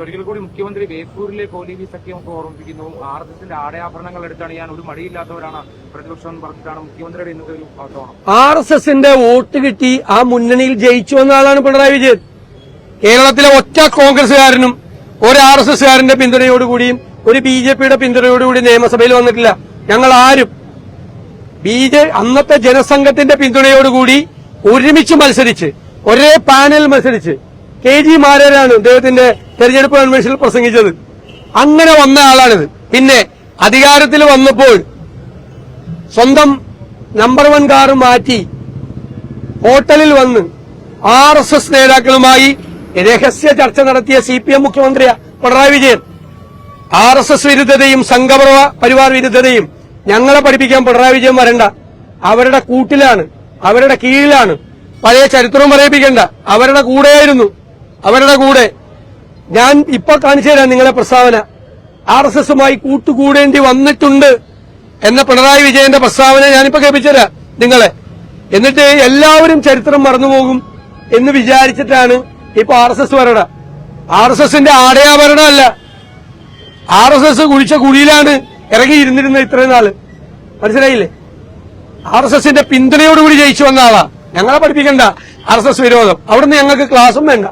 ഒരിക്കൽ കൂടി മുഖ്യമന്ത്രി ബേപ്പൂരിലെ കോലീബി സഖ്യം ഒക്കെ ഓർമ്മിപ്പിക്കുന്നു. ആർ എസ് എസിന്റെ ആടയാഭരണങ്ങൾ എടുത്താണ് ഞാൻ ഒരു മടിയില്ലാത്തവരാണ്. പ്രതിപക്ഷം എന്ന് പറഞ്ഞിട്ടാണ് മുഖ്യമന്ത്രിയുടെ ഇന്നത്തെ ഒരു ആർ എസ് എസിന്റെ വോട്ട് കിട്ടി. ആ മുന്നണിയിൽ ജയിച്ചു എന്ന ആളാണ് പിണറായി വിജയൻ. കേരളത്തിലെ ഒറ്റ കോൺഗ്രസുകാരനും ഒരു ആർ എസ് എസുകാരന്റെ പിന്തുണയോടുകൂടിയും ഒരു ബി ജെ പിയുടെ പിന്തുണയോടുകൂടി നിയമസഭയിൽ വന്നിട്ടില്ല. ഞങ്ങൾ ആരും ബി ജെ അന്നത്തെ ജനസംഘത്തിന്റെ പിന്തുണയോടുകൂടി ഒരുമിച്ച് മത്സരിച്ച് ഒരേ പാനൽ മത്സരിച്ച് കെ ജി മാരാരാണ് അദ്ദേഹത്തിന്റെ തെരഞ്ഞെടുപ്പ് കൺവെൻഷനിൽ പ്രസംഗിച്ചത്. അങ്ങനെ വന്ന ആളാണിത്. പിന്നെ അധികാരത്തിൽ വന്നപ്പോൾ സ്വന്തം നമ്പർ വൺ കാർ മാറ്റി ഹോട്ടലിൽ വന്ന് ആർ എസ് എസ് നേതാക്കളുമായി രഹസ്യ ചർച്ച നടത്തിയ സി പി എം മുഖ്യമന്ത്രി Pinarayi Vijayan. R S S വിരുദ്ധതയും സംഘപർവ പരിവാർ വിരുദ്ധതയും ഞങ്ങളെ പഠിപ്പിക്കാൻ പിണറായി വിജയൻ വരണ്ട. അവരുടെ കൂട്ടിലാണ് അവരുടെ കീഴിലാണ്. പഴയ ചരിത്രവും പറയിപ്പിക്കണ്ട. അവരുടെ കൂടെയായിരുന്നു അവരുടെ കൂടെ. ഞാൻ ഇപ്പൊ കാണിച്ചു തരാം നിങ്ങളെ പ്രസ്താവന. ആർ എസ് എസുമായി കൂട്ടുകൂടേണ്ടി വന്നിട്ടുണ്ട് എന്ന പിണറായി വിജയന്റെ പ്രസ്താവന ഞാനിപ്പോ കേൾപ്പിച്ചുതരാം നിങ്ങളെ. എന്നിട്ട് എല്ലാവരും ചരിത്രം മറന്നുപോകും എന്ന് വിചാരിച്ചിട്ടാണ് ഇപ്പൊ ആർ എസ് എസ് വരണ ആർ എസ് എസിന്റെ ആടയാഭരണമല്ല ആർ എസ് എസ് കുഴിച്ച കുഴിയിലാണ് ഇറങ്ങിയിരുന്നിരുന്നത് ഇത്രയും നാൾ. മനസ്സിലായില്ലേ? ആർ എസ് എസിന്റെ പിന്തുണയോടുകൂടി ജയിച്ചു വന്ന ആളാ. ഞങ്ങളെ പഠിപ്പിക്കണ്ട ആർ എസ് എസ് വിരോധം. അവിടുന്ന് ഞങ്ങൾക്ക് ക്ലാസും വേണ്ട.